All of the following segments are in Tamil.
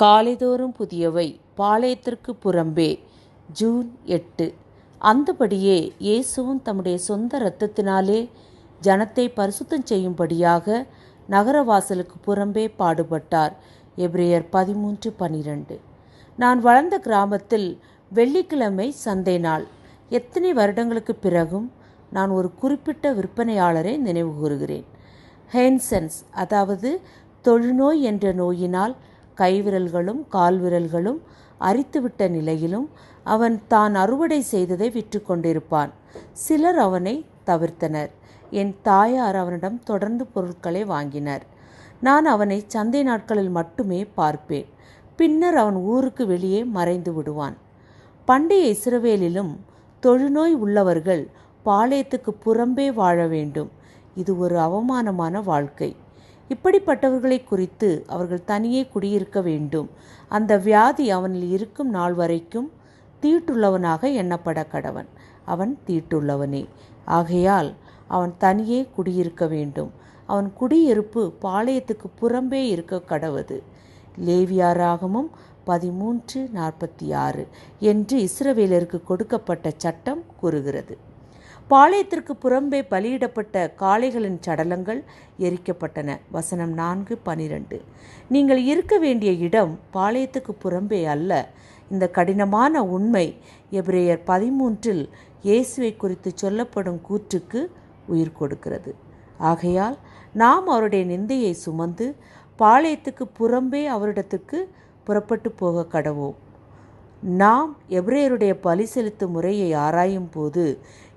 காலைதோறும் புதியவை பாளையத்திற்கு புறம்பே. ஜூன் எட்டு. அந்தபடியே இயேசுவும் தம்முடைய சொந்த இரத்தத்தினாலே ஜனத்தை பரிசுத்தம் செய்யும்படியாக நகரவாசலுக்கு புறம்பே பாடுபட்டார். எப்ரேயர் பதிமூன்று பனிரெண்டு. நான் வளர்ந்த கிராமத்தில் வெள்ளிக்கிழமை சந்தை நாள். எத்தனை வருடங்களுக்கு பிறகும் நான் ஒரு குறிப்பிட்ட விற்பனையாளரை நினைவு கூறுகிறேன். ஹேன்சன்ஸ் அதாவது தொழுநோய் என்ற நோயினால் கைவிரல்களும் கால்விரல்களும் அரித்துவிட்ட நிலையிலும் அவன் தான் அறுவடை செய்ததை விற்று கொண்டிருப்பான். சிலர் அவனை தவிர்த்தனர். என் தாயார் அவனிடம் தொடர்ந்து பொருட்களை வாங்கினர். நான் அவனை சந்தை நாட்களில் மட்டுமே பார்ப்பேன். பின்னர் அவன் ஊருக்கு வெளியே மறைந்து விடுவான். பண்டைய இஸ்ரவேலிலும் தொழுநோய் உள்ளவர்கள் பாளையத்துக்கு புறம்பே வாழ வேண்டும். இது ஒரு அவமானமான வாழ்க்கை. இப்படிப்பட்டவர்களை குறித்து அவர்கள் தனியே குடியிருக்க வேண்டும். அந்த வியாதி அவனில் இருக்கும் நாள் வரைக்கும் தீட்டுள்ளவனாக எண்ணப்பட கடவன். அவன் தீட்டுள்ளவனே. ஆகையால் அவன் தனியே குடியிருக்க வேண்டும். அவன் குடியிருப்பு பாளையத்துக்கு புறம்பே இருக்க கடவது. லேவியாராகமும் பதிமூன்று நாற்பத்தி ஆறு என்று இஸ்ரவேலருக்கு கொடுக்கப்பட்ட சட்டம் கூறுகிறது. பாளையத்திற்கு புறம்பே பலியிடப்பட்ட காளைகளின் சடலங்கள் எரிக்கப்பட்டன. வசனம் நான்கு பனிரெண்டு. நீங்கள் இருக்க வேண்டிய இடம் பாளையத்துக்கு புறம்பே அல்ல. இந்த கடினமான உண்மை எபிரேயர் பதிமூன்றில் இயேசுவை குறித்து சொல்லப்படும் கூற்றுக்கு உயிர் கொடுக்கிறது. ஆகையால் நாம் அவருடைய நிந்தையை சுமந்து பாளையத்துக்கு புறம்பே அவரிடத்துக்கு புறப்பட்டு போக கடவோம். நாம் எப்ரேயருடைய பலி செலுத்தும் முறையை ஆராயும் போது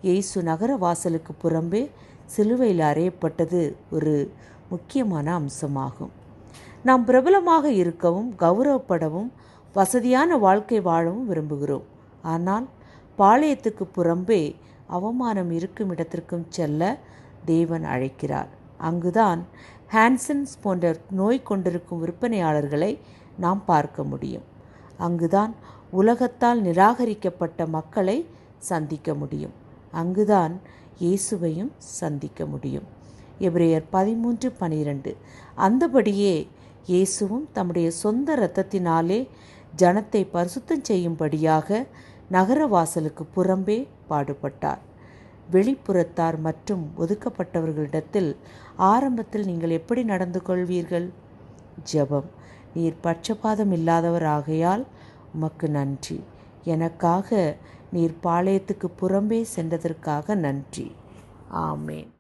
இயேசு நகர வாசலுக்கு புறம்பே சிலுவையில் அறையப்பட்டது ஒரு முக்கியமான அம்சமாகும். நாம் பிரபலமாக இருக்கவும் கௌரவப்படவும் வசதியான வாழ்க்கை வாழவும் விரும்புகிறோம். ஆனால் பாளையத்துக்கு புறம்பே அவமானம் இருக்கும் இடத்திற்கும் செல்ல தேவன் அழைக்கிறார். அங்குதான் ஹான்சன்ஸ் போன்ற நோய் கொண்டிருக்கும் விற்பனையாளர்களை நாம் பார்க்க முடியும். அங்குதான் உலகத்தால் நிராகரிக்கப்பட்ட மக்களை சந்திக்க முடியும். அங்குதான் இயேசுவையும் சந்திக்க முடியும். எபிரேயர் பதிமூன்று பனிரெண்டு. அந்தபடியே இயேசுவும் தம்முடைய சொந்த இரத்தத்தினாலே ஜனத்தை பரிசுத்தம் செய்யும்படியாக நகரவாசலுக்கு புறம்பே பாடுபட்டார். வெளிப்புறத்தார் மற்றும் ஒதுக்கப்பட்டவர்களிடத்தில் ஆரம்பத்தில் நீங்கள் எப்படி நடந்து கொள்வீர்கள்? ஜெபம். நீர் பட்சபாதம் இல்லாதவர் ஆகையால் உமக்கு நன்றி. எனக்காக நீர் பாளையத்துக்கு புறம்பே சென்றதற்காக நன்றி. ஆமேன்.